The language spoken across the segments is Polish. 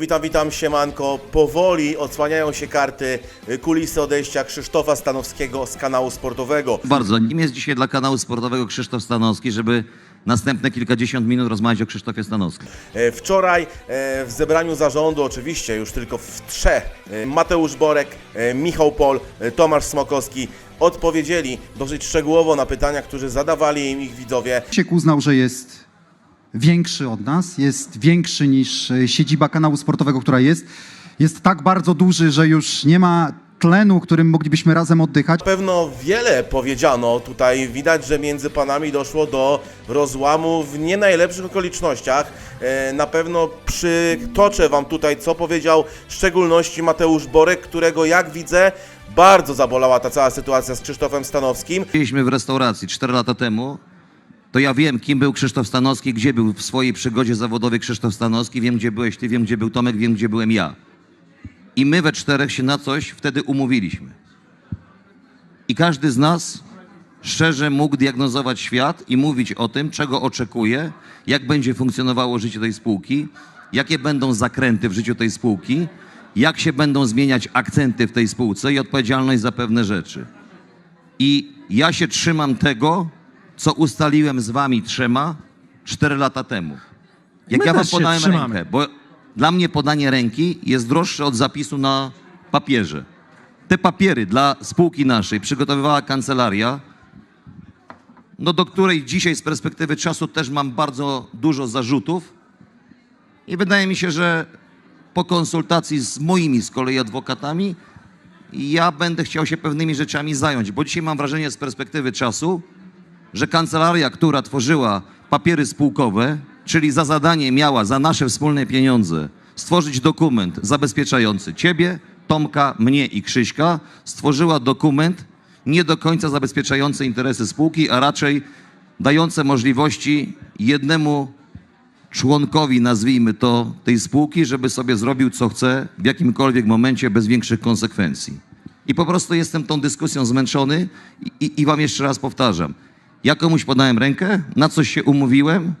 Witam, witam, siemanko. Powoli odsłaniają się karty y, kulisy odejścia Krzysztofa Stanowskiego z kanału sportowego. Bardzo. Nim jest dzisiaj dla kanału sportowego Krzysztof Stanowski, żeby następne kilkadziesiąt minut rozmawiać o Krzysztofie Stanowskim. E, Wczoraj e, w zebraniu zarządu, oczywiście już tylko w trzech, e, Mateusz Borek, Michał Pol, Tomasz Smokowski odpowiedzieli dosyć szczegółowo na pytania, które zadawali im ich widzowie. Krzysiek uznał, że jest większy od nas, jest większy niż e, siedziba kanału sportowego, która jest. Jest tak bardzo duży, że już nie ma tlenu, którym moglibyśmy razem oddychać. Na pewno wiele powiedziano tutaj. Widać, że między panami doszło do rozłamu w nie najlepszych okolicznościach. E, Na pewno przytoczę wam tutaj, co powiedział w szczególności Mateusz Borek, którego jak widzę bardzo zabolała ta cała sytuacja z Krzysztofem Stanowskim. Byliśmy w restauracji 4 lata temu. To ja wiem, kim był Krzysztof Stanowski, gdzie był w swojej przygodzie zawodowej Krzysztof Stanowski. Wiem, gdzie byłeś ty, wiem, gdzie był Tomek, wiem, gdzie byłem ja. I my we czterech się na coś wtedy umówiliśmy. I każdy z nas szczerze mógł diagnozować świat i mówić o tym, czego oczekuje, jak będzie funkcjonowało życie tej spółki, jakie będą zakręty w życiu tej spółki, jak się będą zmieniać akcenty w tej spółce i odpowiedzialność za pewne rzeczy. I ja się trzymam tego, co ustaliłem z wami trzema cztery lata temu. Jak My ja wam podałem rękę, bo dla mnie podanie ręki jest droższe od zapisu na papierze. Te papiery dla spółki naszej przygotowywała kancelaria, no do której dzisiaj z perspektywy czasu też mam bardzo dużo zarzutów. I wydaje mi się, że po konsultacji z moimi z kolei adwokatami, ja będę chciał się pewnymi rzeczami zająć, bo dzisiaj mam wrażenie z perspektywy czasu, że kancelaria, która tworzyła papiery spółkowe, czyli za zadanie miała za nasze wspólne pieniądze stworzyć dokument zabezpieczający ciebie, Tomka, mnie i Krzyśka, stworzyła dokument nie do końca zabezpieczający interesy spółki, a raczej dające możliwości jednemu członkowi, nazwijmy to, tej spółki, żeby sobie zrobił co chce w jakimkolwiek momencie bez większych konsekwencji. I po prostu jestem tą dyskusją zmęczony i, i, i wam jeszcze raz powtarzam. Ja komuś podałem rękę, na coś się umówiłem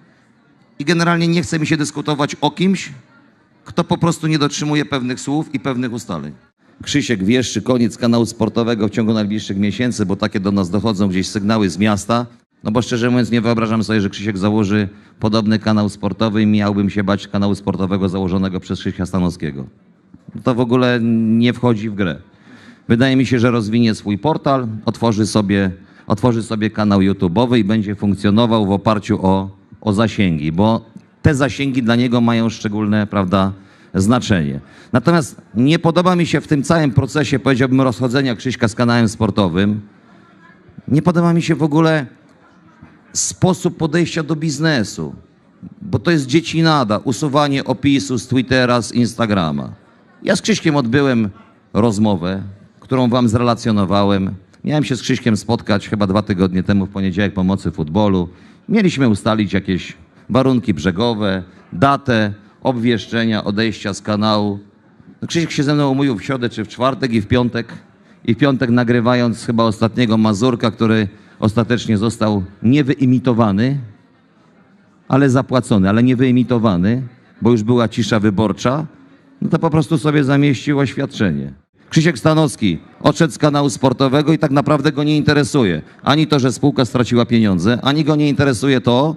i generalnie nie chce mi się dyskutować o kimś, kto po prostu nie dotrzymuje pewnych słów i pewnych ustaleń. Krzysiek wieszczy koniec kanału sportowego w ciągu najbliższych miesięcy, bo takie do nas dochodzą gdzieś sygnały z miasta. No bo szczerze mówiąc nie wyobrażam sobie, że Krzysiek założy podobny kanał sportowy i miałbym się bać kanału sportowego założonego przez Krzysia Stanowskiego. To w ogóle nie wchodzi w grę. Wydaje mi się, że rozwinie swój portal, otworzy sobie, otworzy sobie kanał YouTube'owy i będzie funkcjonował w oparciu o, o zasięgi, bo te zasięgi dla niego mają szczególne, prawda, znaczenie. Natomiast nie podoba mi się w tym całym procesie, powiedziałbym, rozchodzenia Krzyśka z kanałem sportowym, nie podoba mi się w ogóle sposób podejścia do biznesu, bo to jest dziecinada, usuwanie opisu z Twittera, z Instagrama. Ja z Krzyśkiem odbyłem rozmowę, którą wam zrelacjonowałem. Miałem się z Krzyśkiem spotkać chyba dwa tygodnie temu w poniedziałek pomocy futbolu. Mieliśmy ustalić jakieś warunki brzegowe, datę obwieszczenia odejścia z kanału. No Krzysiek się ze mną umówił w środę czy w czwartek i w piątek. I w piątek nagrywając chyba ostatniego Mazurka, który ostatecznie został niewyimitowany, ale zapłacony, ale nie wyimitowany, bo już była cisza wyborcza, no to po prostu sobie zamieścił oświadczenie. Krzysiek Stanowski odszedł z kanału sportowego i tak naprawdę go nie interesuje ani to, że spółka straciła pieniądze, ani go nie interesuje to,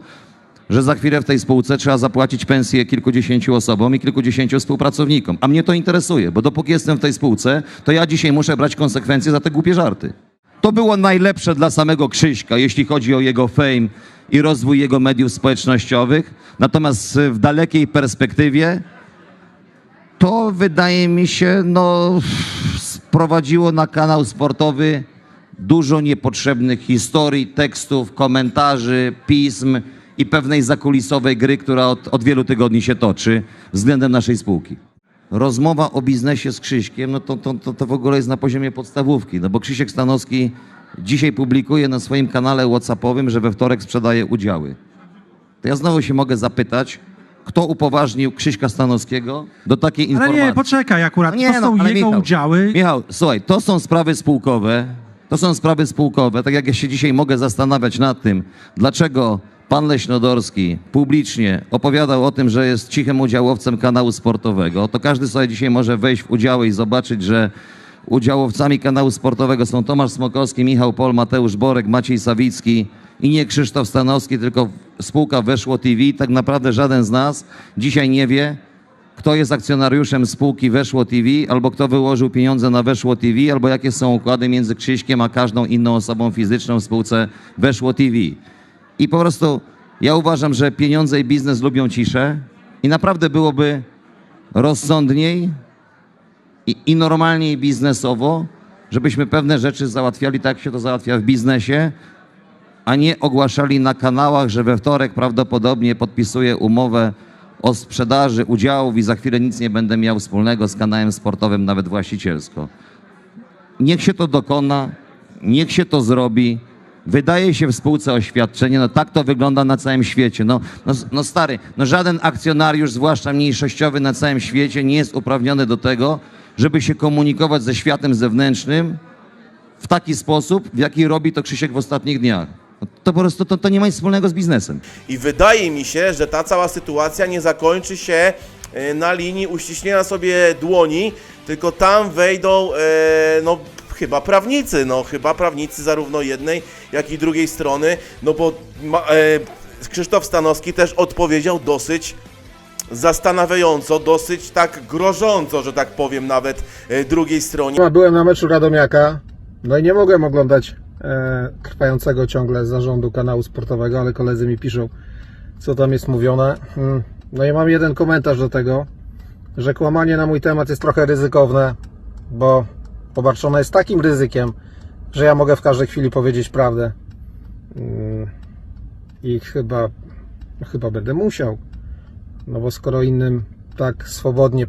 że za chwilę w tej spółce trzeba zapłacić pensję kilkudziesięciu osobom i kilkudziesięciu współpracownikom. A mnie to interesuje, bo dopóki jestem w tej spółce, to ja dzisiaj muszę brać konsekwencje za te głupie żarty. To było najlepsze dla samego Krzyśka, jeśli chodzi o jego fame i rozwój jego mediów społecznościowych. Natomiast w dalekiej perspektywie to wydaje mi się, no, sprowadziło na kanał sportowy dużo niepotrzebnych historii, tekstów, komentarzy, pism i pewnej zakulisowej gry, która od, od wielu tygodni się toczy względem naszej spółki. Rozmowa o biznesie z Krzyśkiem, no to, to, to, to w ogóle jest na poziomie podstawówki, no bo Krzysiek Stanowski dzisiaj publikuje na swoim kanale WhatsAppowym, że we wtorek sprzedaje udziały to ja znowu się mogę zapytać, kto upoważnił Krzyśka Stanowskiego do takiej Ale informacji. nie, poczekaj akurat, No nie, to no, są ale jego Michał, udziały. Michał, słuchaj, to są sprawy spółkowe, to są sprawy spółkowe, tak jak ja się dzisiaj mogę zastanawiać nad tym, dlaczego pan Leśnodorski publicznie opowiadał o tym, że jest cichym udziałowcem kanału sportowego, to każdy sobie dzisiaj może wejść w udziały i zobaczyć, że udziałowcami kanału sportowego są Tomasz Smokowski, Michał Pol, Mateusz Borek, Maciej Sawicki i nie Krzysztof Stanowski, tylko spółka Weszło TV. Tak naprawdę żaden z nas dzisiaj nie wie, kto jest akcjonariuszem spółki Weszło TV, albo kto wyłożył pieniądze na Weszło TV, albo jakie są układy między Krzyśkiem a każdą inną osobą fizyczną w spółce Weszło TV. I po prostu ja uważam, że pieniądze i biznes lubią ciszę i naprawdę byłoby rozsądniej i, i normalniej biznesowo, żebyśmy pewne rzeczy załatwiali tak, jak się to załatwia w biznesie, a nie ogłaszali na kanałach, że we wtorek prawdopodobnie podpisuję umowę o sprzedaży udziałów i za chwilę nic nie będę miał wspólnego z kanałem sportowym, nawet właścicielsko. Niech się to dokona, niech się to zrobi. Wydaje się w spółce oświadczenie, no tak to wygląda na całym świecie. No, no, no stary, no żaden akcjonariusz, zwłaszcza mniejszościowy na całym świecie nie jest uprawniony do tego, żeby się komunikować ze światem zewnętrznym w taki sposób, w jaki robi to Krzysiek w ostatnich dniach. No To po prostu to, to nie ma nic wspólnego z biznesem. I wydaje mi się, że ta cała sytuacja nie zakończy się e, na linii uściśnienia sobie dłoni, tylko tam wejdą, e, no chyba prawnicy, no chyba prawnicy zarówno jednej, jak i drugiej strony, no bo ma, e, Krzysztof Stanowski też odpowiedział dosyć zastanawiająco, dosyć tak grożąco, że tak powiem nawet e, drugiej stronie. Byłem na meczu Radomiaka, no i nie mogłem oglądać trwającego ciągle zarządu kanału sportowego, ale koledzy mi piszą, co tam jest mówione. Mm, No i mam jeden komentarz do tego, że kłamanie na mój temat jest trochę ryzykowne, bo obarczone jest takim ryzykiem, że ja mogę w każdej chwili powiedzieć prawdę. Mm, I chyba, chyba będę musiał. No bo skoro innym tak swobodnie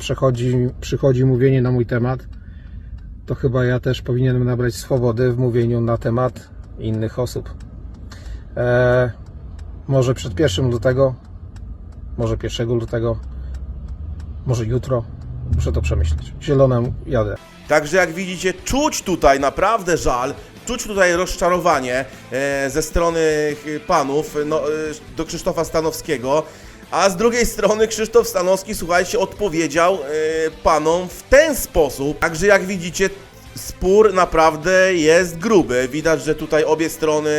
przychodzi mówienie na mój temat, to chyba ja też powinienem nabrać swobody w mówieniu na temat innych osób. Eee, może przed 1 lutego, może 1 lutego, może jutro. Muszę to przemyśleć. Zielonem jadę. Także jak widzicie, czuć tutaj naprawdę żal, czuć tutaj rozczarowanie e, ze strony e, panów no, e, do Krzysztofa Stanowskiego. A z drugiej strony Krzysztof Stanowski, słuchajcie, odpowiedział e, panom w ten sposób. Także jak widzicie, spór naprawdę jest gruby. Widać, że tutaj obie strony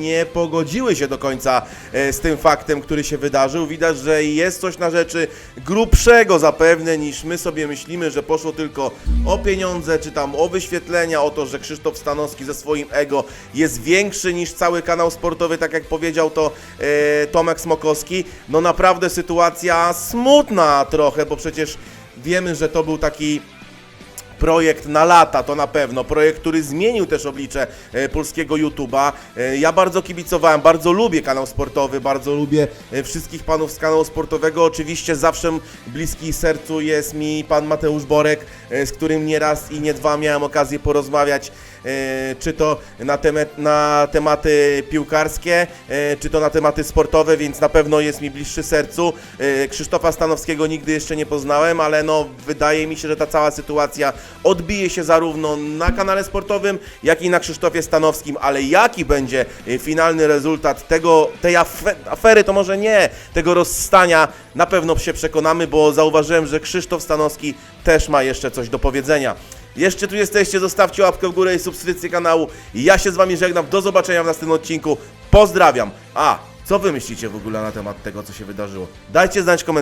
nie pogodziły się do końca e, z tym faktem, który się wydarzył. Widać, że jest coś na rzeczy grubszego zapewne niż my sobie myślimy, że poszło tylko o pieniądze, czy tam o wyświetlenia, o to, że Krzysztof Stanowski ze swoim ego jest większy niż cały kanał sportowy, tak jak powiedział to e, Tomek Smokowski. No naprawdę sytuacja smutna trochę, bo przecież wiemy, że to był taki projekt na lata, to na pewno. Projekt, który zmienił też oblicze e, polskiego YouTube'a. E, ja bardzo kibicowałem, bardzo lubię kanał sportowy, bardzo lubię e, wszystkich panów z kanału sportowego. Oczywiście zawsze bliski sercu jest mi pan Mateusz Borek, z którym nie raz i nie dwa miałem okazję porozmawiać. E, czy to na, na tematy piłkarskie, e, czy to na tematy sportowe, więc na pewno jest mi bliższy sercu. E, Krzysztofa Stanowskiego nigdy jeszcze nie poznałem, ale no wydaje mi się, że ta cała sytuacja odbije się zarówno na kanale sportowym, jak i na Krzysztofie Stanowskim, ale jaki będzie finalny rezultat tego, tej afe- afery, to może nie, tego rozstania, na pewno się przekonamy, bo zauważyłem, że Krzysztof Stanowski też ma jeszcze coś do powiedzenia. Jeszcze tu jesteście, zostawcie łapkę w górę i subskrypcję kanału. Ja się z wami żegnam, do zobaczenia w następnym odcinku. Pozdrawiam. A, co wy myślicie w ogóle na temat tego, co się wydarzyło? Dajcie znać w komentarzu.